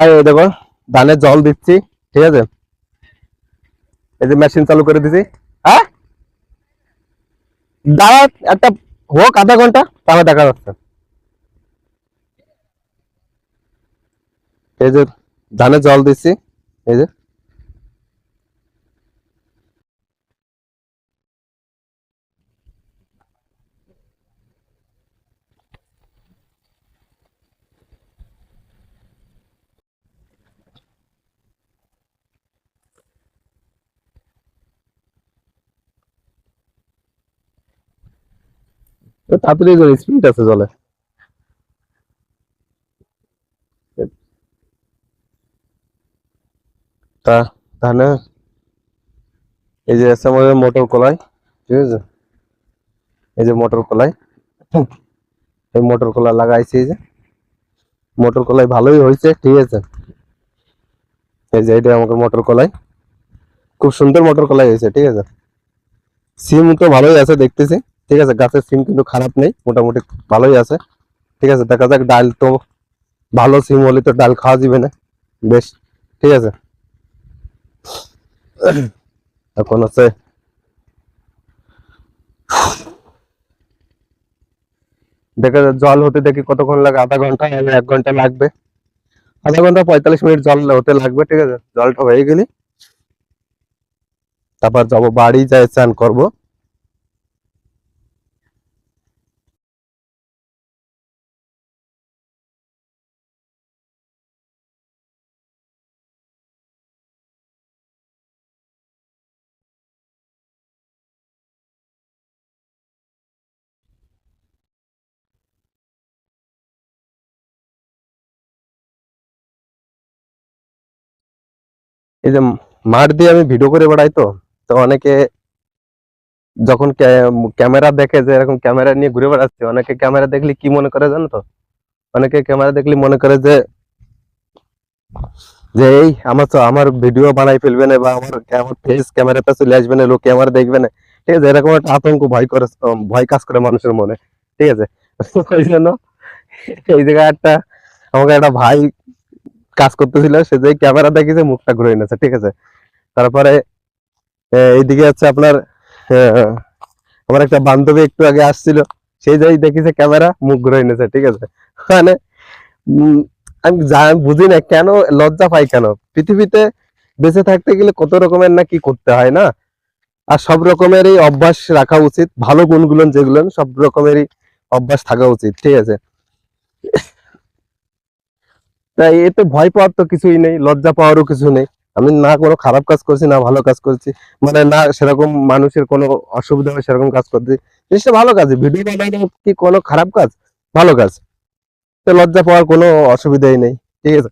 দেখো, ধানে জল দিচ্ছি, ঠিক আছে? এই যে মেশিন চালু করে দিছি। হ্যাঁ? দাঁড়া, একটা হোক আধা ঘণ্টা, তাহলে দেখা যাচ্ছে। এই যে ধানে জল দিচ্ছি, এই যে। তাড়াতাড়ি করে স্পিড আছে জলে। তা ধানে এই যে আছে আমাদের মোটর কলাই, ঠিক আছে? এই যে মোটর কলাই, এই মোটর কলাই লাগাইছি এই যে। মোটর কলাই ভালোই হয়েছে, ঠিক আছে? এই যে এটা আমাকে মোটর কলাই। খুব সুন্দর মোটর কলাই হয়েছে, ঠিক আছে? সিম তো ভালোই আছে দেখতেছি। ঠিক আছে, গাছের সিম কিন্তু খারাপ নেই, মোটামুটি ভালোই আছে। ঠিক আছে, দেখা যাক, ডাল তো ভালো সিম হলে তো ডাল খাওয়া যাবে না। বেশ, ঠিক আছে। এখন আছে দেখা যাক, জল হতে দেখি কতক্ষণ লাগে, আধা ঘণ্টা এক ঘণ্টা লাগবে। আধা ঘণ্টা পঁয়তাল্লিশ মিনিট জল হতে লাগবে, ঠিক আছে। জলটা হয়ে গেলে তারপর যাব, বাড়ি যাই, স্নান করব। এই যে মাঠ দিয়ে আমি ভিডিও করে বেড়াই তো তো অনেকে যখন ক্যামেরা দেখে যে এরকম ক্যামেরা নিয়ে ঘুরে বেড়াচ্ছে অনেকে ক্যামেরা দেখলে কি মনে করে জানো তো? অনেকে ক্যামেরা দেখলে মনে করে যে যে এই আমার তো আমার ভিডিও বানাই ফেলবে না বা আমার আমার ফেস ক্যামেরাতে চলে আসবে না লোকে আমার দেখবে না ঠিক আছে? এরকম একটা আতঙ্ক ভয় করে উম, ভয় কাজ করে মানুষের মনে ঠিক আছে? ওই জন্য এই জায়গায় একটা আমাকে একটা ভাই কাজ করতেছিল, সে যে ক্যামেরা দেখেছে, মুখটা ঘুরে এনেছে, ঠিক আছে? তারপরে এইদিকে হচ্ছে আপনার আমার একটা বান্ধবী একটু আগে আসছিল সেই যাই দেখেছে ক্যামেরা, মুখ ঘুরে এনেছে, ঠিক আছে? মানে আমি বুঝি না কেন লজ্জা পাই কেন? পৃথিবীতে বেঁচে থাকতে গেলে কত রকমের না কি করতে হয়, না? আর সব রকমেরই অভ্যাস রাখা উচিত, ভালো গুণগুলো যেগুলো, সব রকমেরই অভ্যাস থাকা উচিত, ঠিক আছে? তাই এতে ভয় পাওয়ার তো কিছুই নেই, লজ্জা পাওয়ারও কিছু নেই। আমি না কোনো খারাপ কাজ করছি, না ভালো কাজ করছি। মানে না সেরকম মানুষের কোনো অসুবিধা হবে সেরকম কাজ করছি জিনিসটা ভালো কাজ ভিডিও বানানো কি কোনো খারাপ কাজ? ভালো কাজ। তো লজ্জা পাওয়ার কোনো অসুবিধাই নেই, ঠিক আছে?